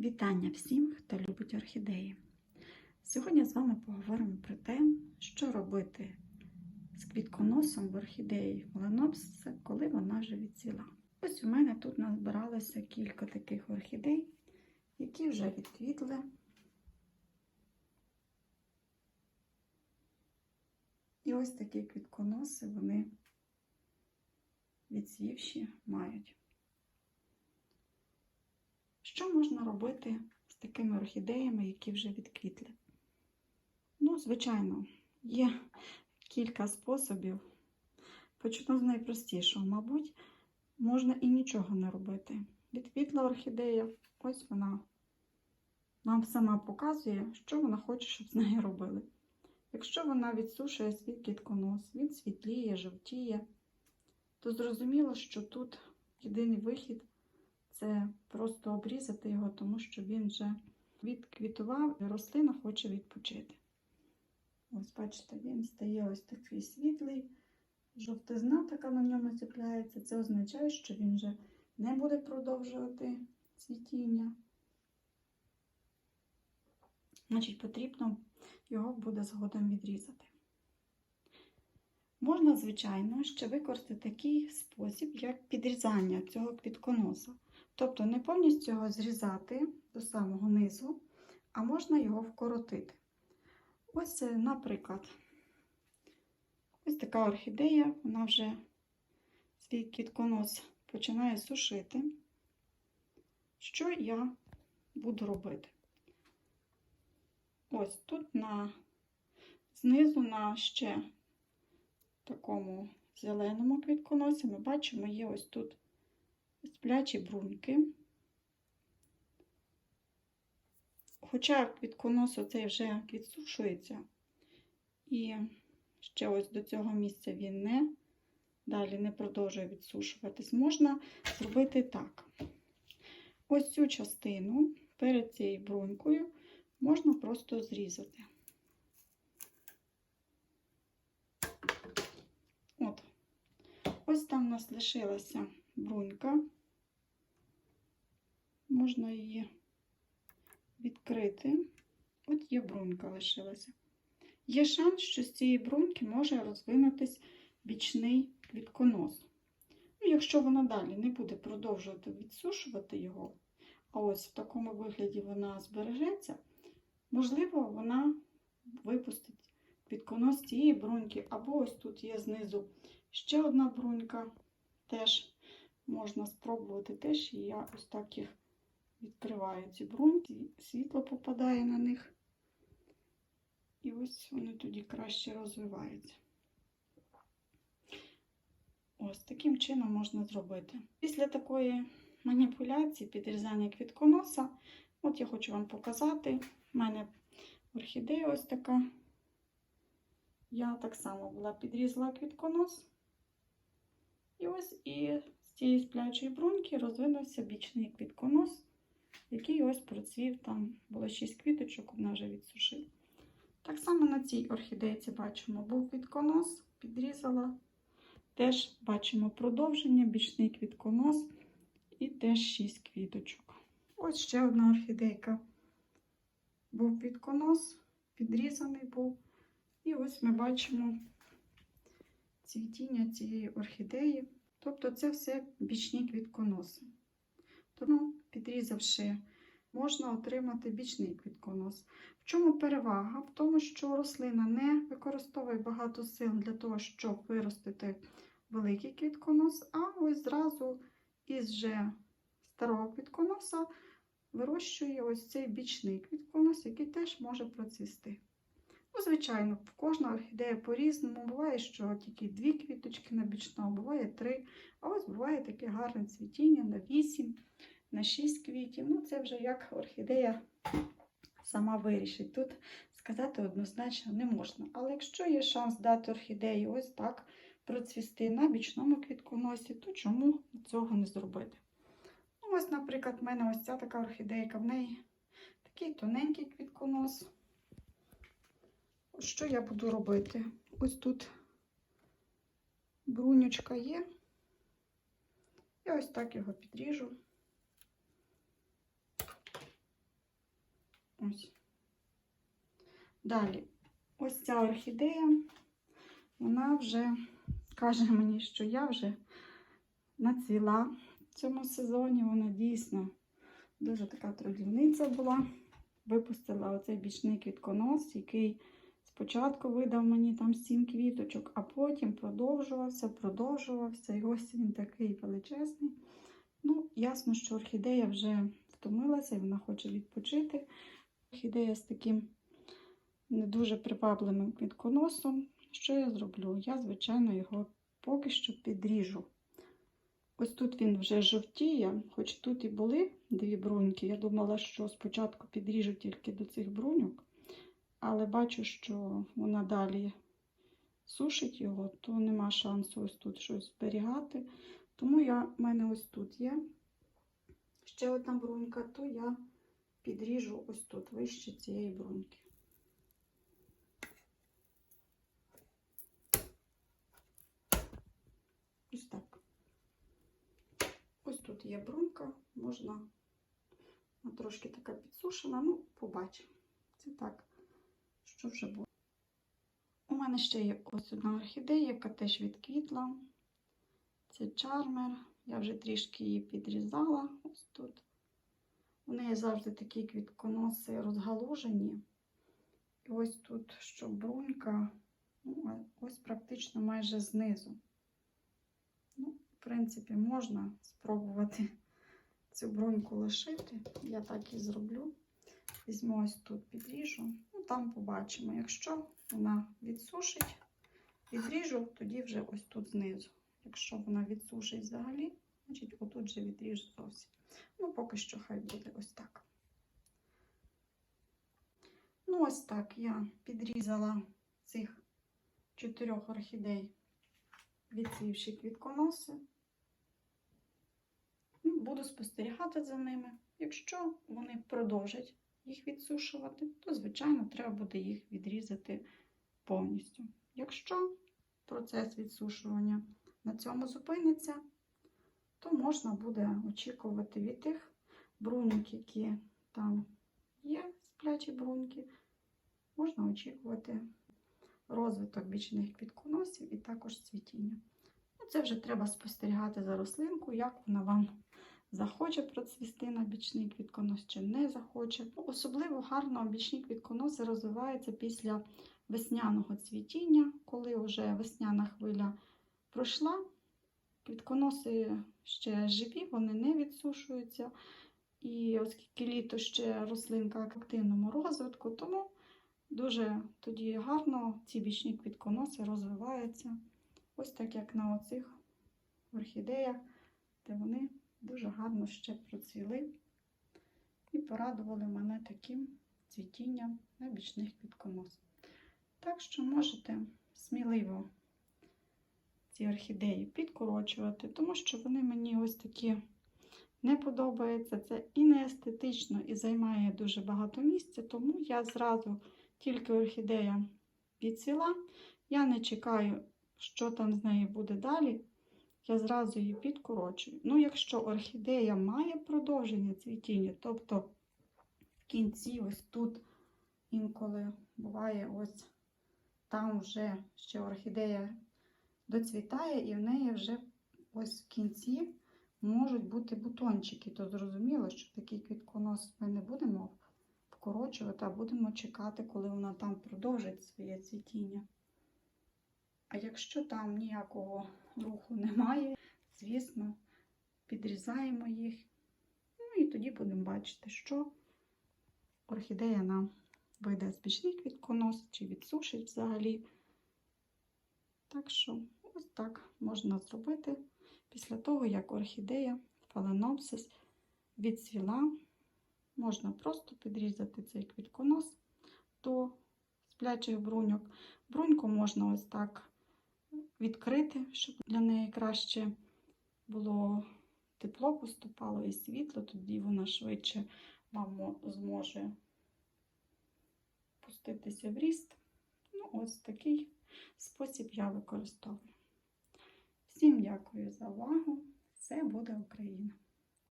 Вітання всім, хто любить орхідеї. Сьогодні з вами поговоримо про те, що робити з квітконосом в орхідеї Phalaenopsis, коли вона вже відцвіла. Ось у мене тут назбиралося кілька таких орхідей, які вже відквітли. І ось такі квітконоси вони відцвівші мають. Що можна робити з такими орхідеями, які вже відквітли? Ну, звичайно, є кілька способів. Почну з найпростішого. Мабуть, можна і нічого не робити. Відквітла орхідея, ось вона нам сама показує, що вона хоче, щоб з нею робили. Якщо вона відсушує свій кітконос, він світліє, жовтіє, то зрозуміло, що тут єдиний вихід це просто обрізати його, тому що він вже відквітував і рослина хоче відпочити. Ось, бачите, він стає ось такий світлий, жовтизна така на ньому з'являється. Це означає, що він вже не буде продовжувати цвітіння. Значить, потрібно його буде згодом відрізати. Можна, звичайно, ще використати такий спосіб, як підрізання цього квітконоса. Тобто не повністю його зрізати до самого низу, а можна його вкоротити. Ось, наприклад, ось така орхідея, вона вже свій квітконос починає сушити. Що я буду робити? Ось тут на знизу на ще такому зеленому квітконосі ми бачимо, є ось тут сплячі бруньки. Хоча квітконос оцей вже відсушується, і ще ось до цього місця він не далі не продовжує відсушуватись, можна зробити так. Ось цю частину перед цією брунькою можна просто зрізати. От. Ось там у нас лишилася брунька. Можна її відкрити. От є брунька лишилася. Є шанс, що з цієї бруньки може розвинутись бічний квітконос. Ну, якщо вона далі не буде продовжувати відсушувати його, а ось в такому вигляді вона збережеться, можливо, вона випустить квітконос цієї бруньки, або ось тут є знизу ще одна брунька, теж можна спробувати теж, і я ось так їх відкриваю ці бруньки, світло попадає на них. І ось вони тоді краще розвиваються. Ось таким чином можна зробити. Після такої маніпуляції, підрізання квітконоса, от я хочу вам показати, у мене орхідея ось така. Я так само була підрізала квітконос. І ось і цієї сплячої бруньки розвинувся бічний квітконос, який ось процвів, там було 6 квіточок, вона вже відсушила. Так само на цій орхідейці бачимо, був квітконос, підрізала. Теж бачимо продовження, бічний квітконос і теж 6 квіточок. Ось ще одна орхідейка. Був квітконос, підрізаний був. І ось ми бачимо цвітіння цієї орхідеї. Тобто це все бічні квітконоси. Тому, підрізавши, можна отримати бічний квітконос. В чому перевага? В тому, що рослина не використовує багато сил для того, щоб виростити великий квітконос, а ось зразу із вже старого квітконоса вирощує ось цей бічний квітконос, який теж може процвісти. Ну, звичайно, кожна орхідея по-різному. Буває, що тільки дві квіточки на бічного, буває три. А ось буває таке гарне цвітіння на 8, на 6 квітів. Ну, це вже як орхідея сама вирішить. Тут сказати однозначно не можна. Але якщо є шанс дати орхідеї ось так процвісти на бічному квітконосі, то чому цього не зробити? Ну, Ось, наприклад, в мене ось ця така орхідейка, в неї такий тоненький квітконос. Що я буду робити? Ось тут брунючка є. Я ось так його підріжу. подивимось. Далі, ось ця орхідея, вона вже каже мені, що я вже нацвіла в цьому сезоні. Вона дійсно дуже така трудівниця була. Випустила оцей бічний квітконос, який спочатку видав мені там сім квіточок, а потім продовжувався, продовжувався. І ось він такий величезний. Ну, ясно, що орхідея вже втомилася і вона хоче відпочити. Орхідея з таким не дуже привабливим квітконосом. Що я зроблю? Я, звичайно, його поки що підріжу. Ось тут він вже жовтіє, хоч тут і були дві бруньки. Я думала, що спочатку підріжу тільки до цих бруньок, але бачу, що вона далі сушить його, то нема шансу ось тут щось зберігати. Тому я, в мене ось тут є ще одна брунька, то я підріжу ось тут вище цієї бруньки. Ось так. Ось тут є брунька, можна вона трошки така підсушена, ну, побачимо. Це так, що вже буде. У мене ще є ось одна орхідея, яка теж відквітла. Це чармер. Я вже трішки її підрізала ось тут. У неї завжди такі квітконоси розгалужені. І ось тут, що брунька, ну, ось практично майже знизу. Ну, в принципі, можна спробувати цю бруньку лишити. Я так і зроблю. Візьму ось тут підріжу, ну там побачимо. Якщо вона відсушить, відріжу, тоді вже ось тут знизу. Якщо вона відсушить взагалі, значить отут же відріжу зовсім. Ну, поки що хай буде ось так. Ну, ось так я підрізала цих чотирьох орхідей, відсівши квітконоси. Ну, Буду спостерігати за ними. Якщо вони продовжать їх відсушувати, то, звичайно, треба буде їх відрізати повністю. Якщо процес відсушування на цьому зупиниться, то можна буде очікувати від тих бруньок, які там є, сплячі бруньки, можна очікувати розвиток бічних квітконосів і також цвітіння. Ну, Це вже треба спостерігати за рослинкою, як вона вам захоче процвісти на бічний квітконос чи не захоче. Особливо гарно бічні квітконоси розвиваються після весняного цвітіння, коли вже весняна хвиля пройшла. Квітконоси ще живі, вони не відсушуються. І оскільки літо ще рослинка в активному розвитку, тому дуже тоді гарно ці бічні квітконоси розвиваються. Ось так, як на оцих орхідеях, де вони дуже гарно ще процвіли і порадували мене таким цвітінням на бічних квітконосах. Так що можете сміливо ці орхідеї підкорочувати, тому що вони мені ось такі не подобаються. Це і не естетично, і займає дуже багато місця, тому я зразу тільки орхідея підсіла. Я не чекаю, що там з нею буде далі. Я зразу її підкорочую. Ну, якщо орхідея має продовження цвітіння, тобто в кінці, ось тут інколи буває ось там вже ще орхідея доцвітає, і в неї вже ось в кінці можуть бути бутончики. То зрозуміло, що такий квітконос ми не будемо вкорочувати, а будемо чекати, коли вона там продовжить своє цвітіння. А якщо там ніякого руху немає, звісно, підрізаємо їх. Ну і тоді будемо бачити, що орхідея нам вийде з бічний квітконос чи відсушить взагалі. Так що, ось так можна зробити після того, як орхідея фаленопсис відцвіла. Можна просто підрізати цей квітконос до сплячих бруньок. Бруньку можна ось так відкрити, щоб для неї краще було тепло поступало і світло, тоді вона швидше мамо, зможе пуститися в ріст. Ну, ось такий спосіб я використовую. Всім дякую за увагу! Це буде Україна!